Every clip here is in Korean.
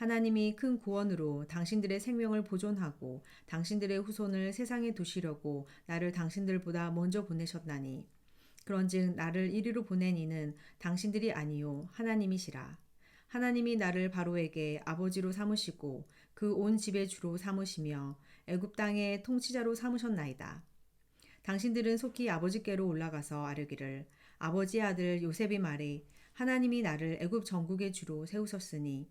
하나님이 큰 구원으로 당신들의 생명을 보존하고 당신들의 후손을 세상에 두시려고 나를 당신들보다 먼저 보내셨나니. 그런즉 나를 이리로 보낸 이는 당신들이 아니요 하나님이시라. 하나님이 나를 바로에게 아버지로 삼으시고 그 온 집의 주로 삼으시며 애굽 땅의 통치자로 삼으셨나이다. 당신들은 속히 아버지께로 올라가서 아뢰기를 아버지의 아들 요셉이 말해 하나님이 나를 애굽 전국의 주로 세우셨으니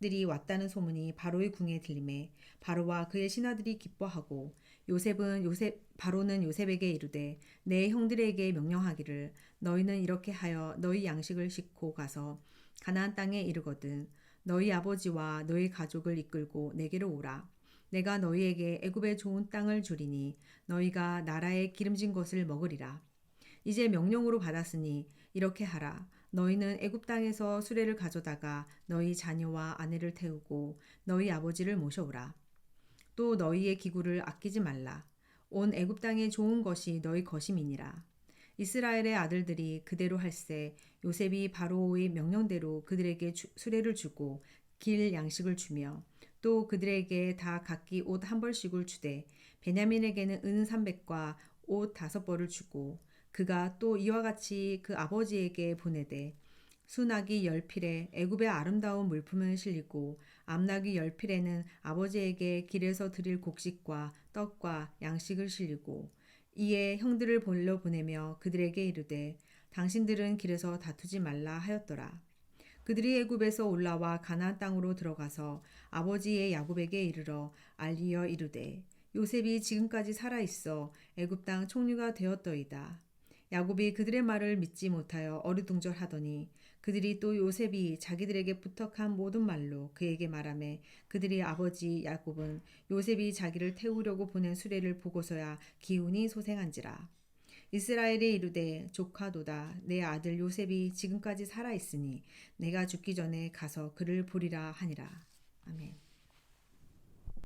들이 왔다는 소문이 바로의 궁에 들림에 바로와 그의 신하들이 기뻐하고 요셉은 요셉 바로는 요셉에게 이르되 내 형들에게 명령하기를 너희는 이렇게 하여 너희 양식을 싣고 가서 가나안 땅에 이르거든 너희 아버지와 너희 가족을 이끌고 내게로 오라. 내가 너희에게 애굽의 좋은 땅을 주리니 너희가 나라의 기름진 것을 먹으리라. 이제 명령으로 받았으니 이렇게 하라 너희는 애굽 땅에서 수레를 가져다가 너희 자녀와 아내를 태우고 너희 아버지를 모셔오라 또 너희의 기구를 아끼지 말라. 온 애굽 땅에 좋은 것이 너희 것임이니라. 이스라엘의 아들들이 그대로 할세 요셉이 바로의 명령대로 그들에게 주, 수레를 주고 길 양식을 주며 또 그들에게 다 각기 옷 한 벌씩을 주되 베냐민에게는 은 300과 옷 다섯 벌을 주고 그가 또 이와 같이 그 아버지에게 보내되 수나기 열 필에 애굽의 아름다운 물품을 실리고 암나기 열 필에는 아버지에게 길에서 드릴 곡식과 떡과 양식을 실리고 이에 형들을 벌려 보내며 그들에게 이르되 당신들은 길에서 다투지 말라 하였더라. 그들이 애굽에서 올라와 가나안 땅으로 들어가서 아버지의 야곱에게 이르러 알리어 이르되 요셉이 지금까지 살아 있어 애굽 땅 총리가 되었더이다. 야곱이 그들의 말을 믿지 못하여 어리둥절하더니 그들이 또 요셉이 자기들에게 부탁한 모든 말로 그에게 말하매 그들의 아버지 야곱은 요셉이 자기를 태우려고 보낸 수레를 보고서야 기운이 소생한지라. 이스라엘이 이르되 조카도다. 내 아들 요셉이 지금까지 살아 있으니 내가 죽기 전에 가서 그를 보리라 하니라. 아멘.